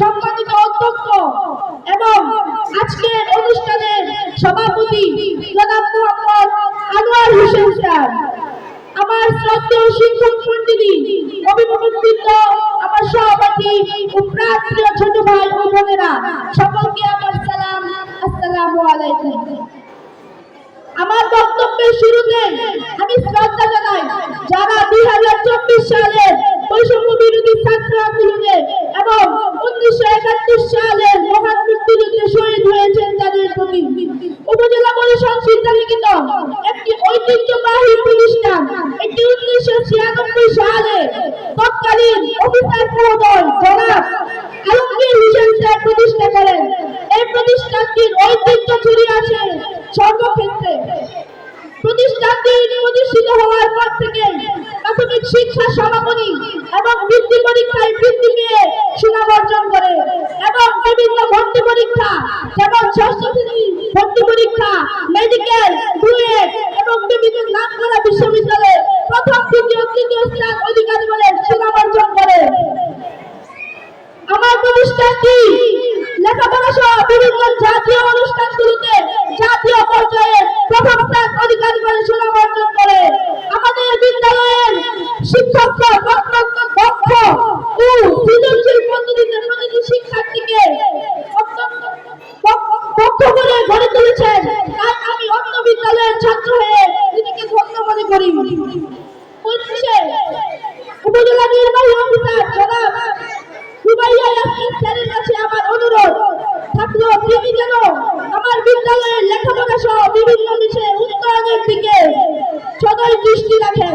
সম্মানিত অধ্যক্ষ এবং আজকের অনুষ্ঠানের সভাপতি আনোয়ার হোসেন স্যার। আমার শ্রদ্ধেয় শিক্ষক মন্ডলী অভিভাবকবৃন্দ আমার সহপাঠী ও প্রাণপ্রিয় ছোট ভাই ও বোনেরা, সকলকে আমার সালাম, আসসালামু আলাইকুম। আমার বক্তব্যের শুরুতে আমি শ্রদ্ধা জানাই উনিশশো ছিয়ানব্বই সালে তৎকালীন অফিসার মহোদয় জনাব আলমগীর হোসেন স্যার প্রতিষ্ঠা করেন। এই প্রতিষ্ঠানটির ঐতিহ্য ছড়িয়ে আছে সর্বক্ষেত্রে। প্রতিষ্ঠানটি প্রতিষ্ঠিত হওয়ার পর থেকে প্রাথমিক শিক্ষা সমাপনী এবং বৃত্তি পরীক্ষায় বৃত্তি পেয়ে সুনাম অর্জন করে এবং বিভিন্ন ভর্তি পরীক্ষা, যেমন ষষ্ঠ ভর্তি পরীক্ষা মেডিকেল বুয়েট এবং বিভিন্ন নামকরা বিশ্ববিদ্যালয়ে দ্বিতীয় তৃতীয় স্থান অধিকারী বলে সুনাম করে। আমার প্রতিষ্ঠানটি লেখাপড়া সহ জাতীয় অনুষ্ঠানগুলিতে জাতীয় পর্যায়ে প্রথম স্থান অধিকারী করে করে। আমাদের বিদ্যালয়ের শিক্ষকরা নির্বাহী অফিসার জনাব রুবাইয়া ইয়াসমিন স্যারের কাছে আমার অনুরোধ থাকল তিনি যেন আমার বিদ্যালয়ের লেখাপড়া সহ বিভিন্ন বিষয়ে উন্নয়নের দিকে সদয় দৃষ্টি রাখেন।